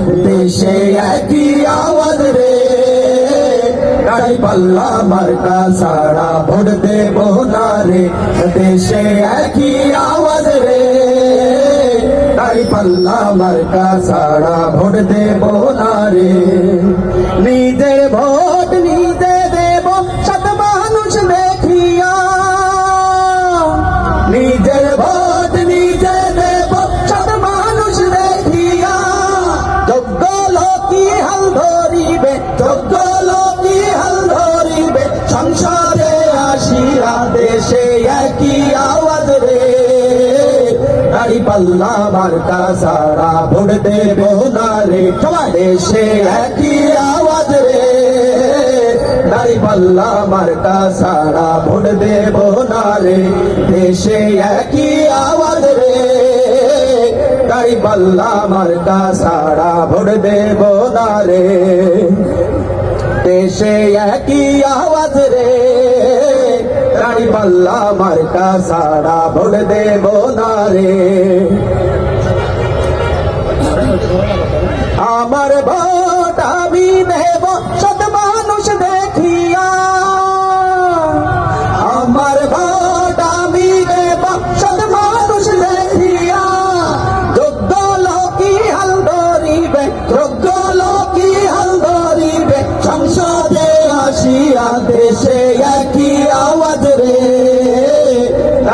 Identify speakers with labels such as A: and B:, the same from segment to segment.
A: দেশে একই আওয়াজ রে। গাড়ি পাল্লা মার্কা সারা ভোট দেব না রে। দেশে একই আওয়াজ রে। গাড়ি পাল্লা মার্কা সারা ভোট দেব না রে। নিজের ভোট নিজে দেব সত মানুষ দেখিয়া। নিজের ভোট যোগ্য লোকি হাল ধরিবে সংসদে আসিয়া দেশে একই আওয়াজ রে। গাড়ি পাল্লা মার্কা সারা ভোট দেব না রে দেশে একই আওয়াজ রে। দাড়ি পাল্লা মার্কা সারা ভোট দেব দেশে একই আওয়াজ রে। দাড়ি পাল্লা, মার্কা সারা ভোট দেব না রে দেশে একই আওয়াজ রে দাড়ি পাল্লা, মার্কা সারা ভোট দেব না রে আমার ভোট আমি দেব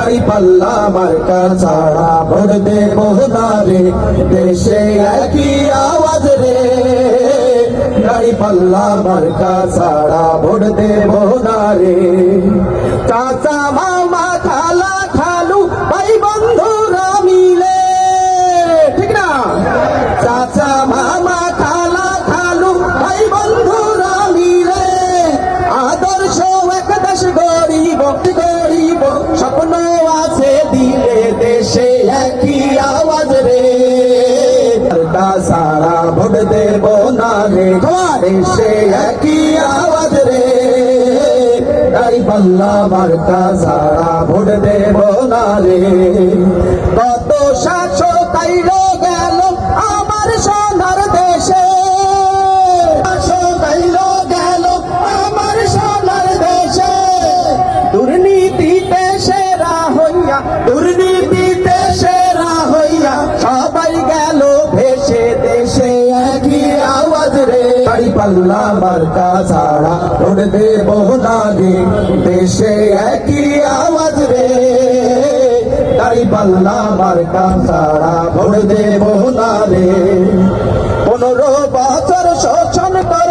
A: দাড়ি পাল্লা মার্কা ছাড়া ভোট দেব না রে। দেশে একই আওয়াজ রে। দাড়ি পাল্লা মার্কা ছাড়া ভোট দেব না রে। চাচা রে দেশে একই আওয়াজ রে। দাড়ি পাল্লা মার্কা সারা ভোট দেব না রে। কত পাল্লা মার্কা ছাড়া ভোট দেব না দেশে একই আওয়াজ রে। গাড়ি পাল্লা মার্কা ছাড়া ভোট দেব রে পনেরো বছর শোষণ করল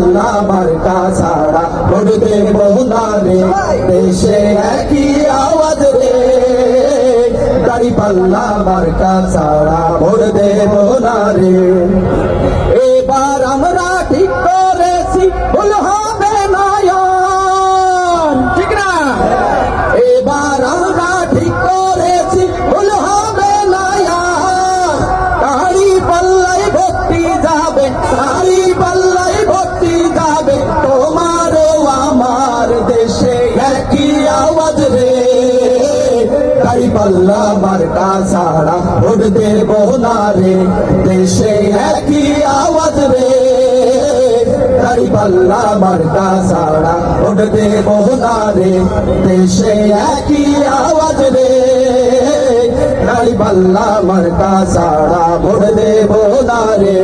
A: দাড়ি পাল্লা সারা ভোট দেব দেশে একই আওয়াজ রে। দাড়ি পাল্লা মার্কা সারা ভোট দেব না এবার আমরা ঠিক একই আওয়াজ রে। তারি পাল্লা মার্কা সারা ভোট দেব না রে দেশে একই আওয়াজ রে। তারি পাল্লা মার্কা সারা ভোট দেব না রে দেশে একই আওয়াজ রে। তারি পাল্লা মার্কা সারা ভোট দেব রে